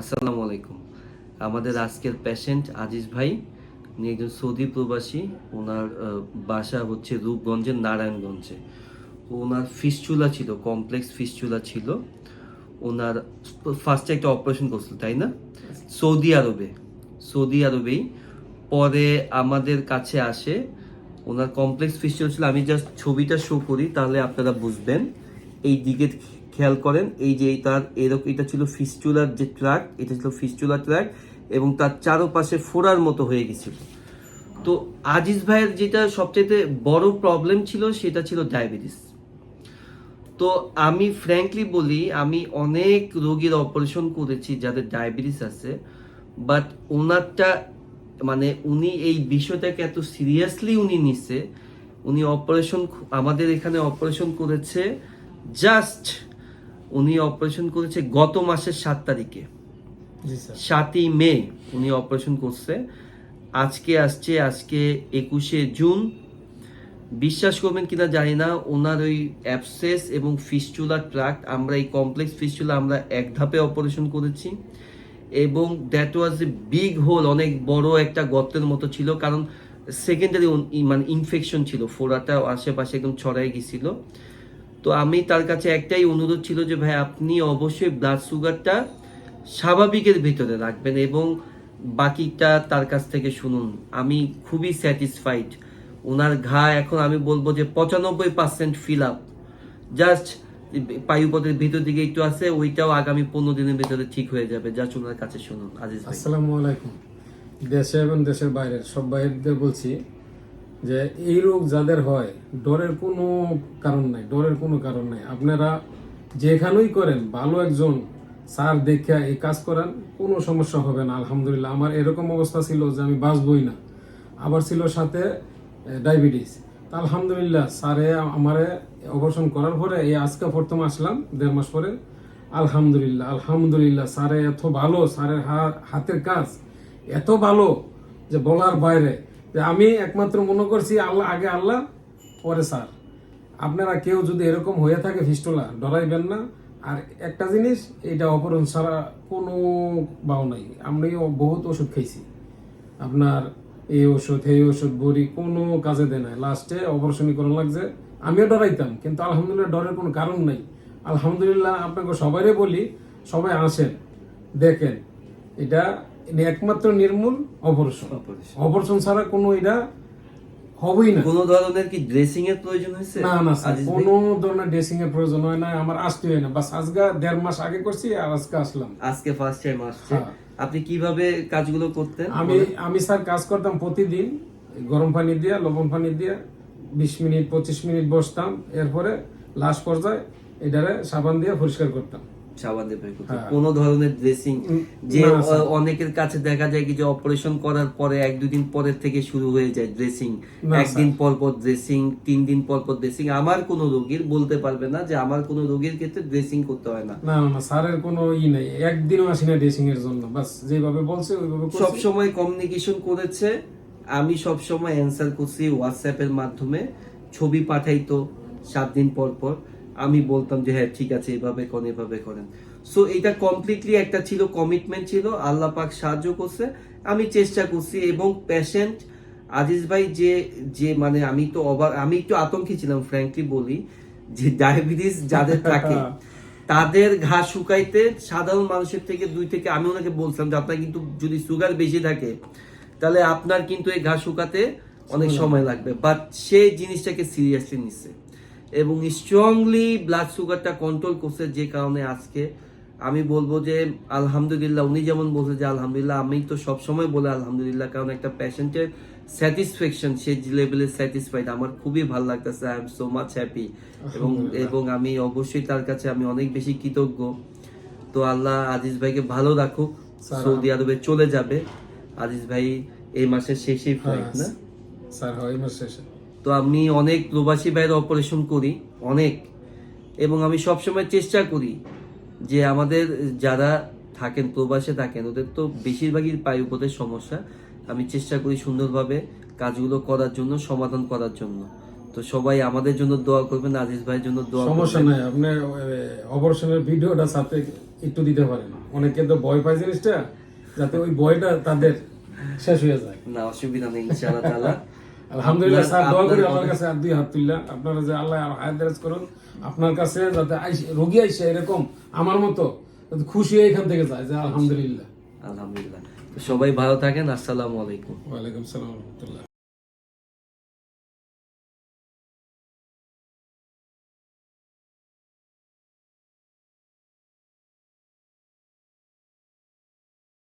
আসসালামু আলাইকুম। আমাদের আজকের পেশেন্ট আজিজ ভাই, উনি একজন সৌদি প্রবাসী। ওনার বাসা হচ্ছে রূপগঞ্জের নারায়ণগঞ্জে। ওনার ফিস্চুলা ছিল কমপ্লেক্স ফিস্চুলা ছিল। ওনার ফার্স্টে একটা অপারেশন করছিল, তাই না? সৌদি আরবে, সৌদি আরবেই। পরে আমাদের কাছে আসে, ওনার কমপ্লেক্স ফিস্চুলা ছিল। আমি জাস্ট ছবিটা শো করি, তাহলে আপনারা বুঝবেন। এই দিকে খেয়াল করেন, এই যে তার এরকম, এটা ছিল ফিস্টুলার যে ট্র্যাক এটা ছিল ফিস্টুলার ট্র্যাক এবং তার চারপাশে ফোড়ার মতো হয়ে গেছিল। তো আজিজ ভাইয়ের যেটা সবচেয়ে বড় প্রবলেম ছিল, সেটা ছিল ডায়াবেটিস তো আমি ফ্র্যাঙ্কলি বলি, আমি অনেক রোগীর অপারেশন করেছি যাদের ডায়াবেটিস আছে বাট ওনারটা মানে উনি এই বিষয়টাকে এত সিরিয়াসলি উনি নিছে, উনি অপারেশন আমাদের এখানে অপারেশন করেছে জাস্ট উনি অপারেশন করেছে গত মাসের সাত তারিখে। সাতই মে উনি অপারেশন করছে। আজকে আসছে আজকে একুশে জুন। বিশ্বাস করবেন কিনা জানি না ওনার ওই অ্যাপসেস এবং ফিস্চুলা ট্রাক আমরা এই কমপ্লেক্স ফিস্চুলা আমরা এক ধাপে অপারেশন করেছি। এবং that was a big hole অনেক বড় একটা গর্তের মতো ছিল কারণ সেকেন্ডারি মানে ইনফেকশন ছিল ফোড়াটা আশেপাশে একদম ছড়াই গেছিল। তো আমি তার কাছে একটাই অনুরোধ ছিল যে, ভাই, আপনি অবশ্যই ব্লাড সুগারটা স্বাভাবিকের ভিতরে রাখবেন এবং বাকিটা তার কাছ থেকে শুনুন। আমি খুবই স্যাটিসফাইড ওনার ঘা এখন আমি বলব যে, পঁচানব্বই পার্সেন্ট ফিল আপ জাস্ট পায়ুপথের ভিতর দিকে একটু আছে, ওইটাও আগামী পনেরো দিনের ভিতরে ঠিক হয়ে যাবে। জাস্ট ওনার কাছে শুনুন, আজিজ আসসালামু আলাইকুম। দেশে এবং দেশের বাইরের সব বাইরেদের বলছি যে এই রোগ যাদের হয়, ডরের কোনো কারণ নাই, ডরের কোনো কারণ নাই। আপনারা যেখানেই করেন, ভালো একজন স্যার দেখে এই কাজ করেন, কোনো সমস্যা হবে না, আলহামদুলিল্লাহ। আমার এরকম অবস্থা ছিল যে আমি বাঁচবই না। আবার ছিল সাথে ডায়াবেটিস। তা আলহামদুলিল্লাহ, স্যারে আমারে অপারেশন করার পরে, এই আজকে প্রথম আসলাম, দেড় মাস পরে। আলহামদুলিল্লাহ আলহামদুলিল্লাহ, স্যারে এত ভালো, স্যারের হাতের কাজ এত ভালো যে বলার বাইরে আমি একমাত্র মনে করছি আল্লাহ, আগে আল্লাহ, পরে স্যার। আপনারা কেউ যদি এরকম হয়ে থাকে ফিস্টোলা, ডরাইবেন না। আর একটা জিনিস, এটা অপারেশন ছাড়া কোনো বাও নাই। আমিও বহুত ওষুধ খাইছি। আপনার এই ওষুধ এই ওষুধ বড়ি কোনো কাজে দেয় না লাস্টে অপারেশনই করা লাগছে। আমিও ডরাইতাম, কিন্তু আলহামদুলিল্লাহ ডরের কোনো কারণ নাই। আলহামদুলিল্লাহ, আপনাকে সবাইরে বলি, সবাই আসেন, দেখেন। এটা একমাত্র নির্মূল অপারেশন অপারেশন ছাড়া কোনো এটা হবেই না। কোনো ধরনের কি ড্রেসিং এর প্রয়োজন হয়েছে? না না কোনো ধরনের ড্রেসিং এর প্রয়োজন হয় না আমার আসতে হয় না। বাস আজকে দেড় মাস আগে করছি আর আজকে আসলাম। আজকে ফার্স্ট টাইম আসছে। হ্যাঁ। আপনি কীভাবে কাজগুলো করতেন? আমি আমি স্যার কাজ করতাম প্রতিদিন গরম পানি দিয়ে লবণ পানি দিয়ে বিশ মিনিট পঁচিশ মিনিট বসতাম এরপরে লাস্ট পর্যায়ে এটারে সাবান দিয়ে পরিষ্কার করতাম। সাবান দিয়ে বের করতে। হ্যাঁ। কোনো ধরনের ড্রেসিং যে অনেকের কাছে দেখা যায় কি যে অপারেশন করার পরে এক দুদিন পরের থেকে শুরু হয়ে যায় ড্রেসিং একদিন পর পর ড্রেসিং তিন দিন পর পর ড্রেসিং আমার কোনো রোগীর বলতে পারবে না যে আমার কোনো রোগীর ক্ষেত্রে ড্রেসিং করতে হয় না। না না না স্যারের কোনো ই নেই। একদিনও আসি না ড্রেসিং এর জন্য। বাস যেভাবে বলছে ওইভাবে সব সময় কমিউনিকেশন করেছে। আমি সব সময় অ্যান্সার করছি হোয়াটসঅ্যাপের মাধ্যমে। ছবি পাঠাইতো সাত দিন পর পর। আমি বলতাম যে হ্যাঁ ঠিক আছে এভাবে করেন এভাবে করেন। সো এটা কমপ্লিটলি একটা ছিল কমিটমেন্ট ছিল আল্লাহ পাক সাহায্য করছে। আমি চেষ্টা করছি এবং পেশেন্ট আজিজ ভাই যে যে মানে আমি তো অবাক আমি একটু আতঙ্কে ছিলাম ফ্র্যাঙ্কলি বলি যে ডায়াবেটিস যাদের থাকে তাদের ঘা শুকাইতে সাধারণ মানুষের থেকে দুই থেকে আমি ওনাকে বলছিলাম যে আপনার কিন্তু যদি সুগার বেশি থাকে তাহলে আপনার কিন্তু এই ঘা শুকাতে অনেক সময় লাগবে। বাট সে জিনিসটাকে সিরিয়াসলি নিচ্ছে। এবং স্ট্রংলি ব্লাড সুগারটা কন্ট্রোল করছে যে কারণে আজকে আমি বলব যে আলহামদুলিল্লাহ উনি যেমন বলছে যে আলহামদুলিল্লাহ আমি তো সব সময় বলে আলহামদুলিল্লাহ কারণ একটা পেশেন্টের স্যাটিসফ্যাকশন সে লেভেলে স্যাটিসফাইড আমার খুবই ভালো লাগতেছে I am so much happy এবং এবং আমি অবশ্যই তার কাছে আমি অনেক বেশি কৃতজ্ঞ। তো আল্লাহ আজিজ ভাইকে ভালো রাখুক সৌদি আরবে চলে যাবে। আজিজ ভাই এই মাসের শেষেই ফ্লাইট হ্যাঁ, না? স্যার হয় মাস শেষে। তো আমি অনেক প্রবাসী ভাইয়ের অপারেশন করি অনেক। এবং আমি সবসময় চেষ্টা করি যে আমাদের যারা থাকেন প্রবাসে থাকেন ওদের তো বেশিরভাগই পায়ুপথের সমস্যা। আমি চেষ্টা করি সুন্দরভাবে কাজগুলো করার জন্য সমাধান করার জন্য। তো সবাই আমাদের জন্য দোয়া করবেন আজিজ ভাইয়ের জন্য দোয়া সমস্যা নাই আপনি অপারেশনের ভিডিওটা সাথে একটু দিতে পারেন। অনেকে তো ভয় পায় জিনিসটা যাতে ওই ভয়টা তাদের শেষ হয়ে যায়। না অসুবিধা নেই ইনশাআল্লাহ তাআলা। আলহামদুলিল্লাহ স্যার দোয়া করি আমার কাছে আর দুই হাত তুললা। আপনারা যে আল্লাহ আর হায়াত করুন আপনার কাছে যাতে রোগী আইসে এরকম আমার মতো খুশি হয়ে এখান থেকে যায় যে আলহামদুলিল্লাহ। আলহামদুলিল্লাহ। সবাই ভালো থাকেন আসসালামু আলাইকুম। ওয়ালাইকুম সালাম রহমতুল্লাহ।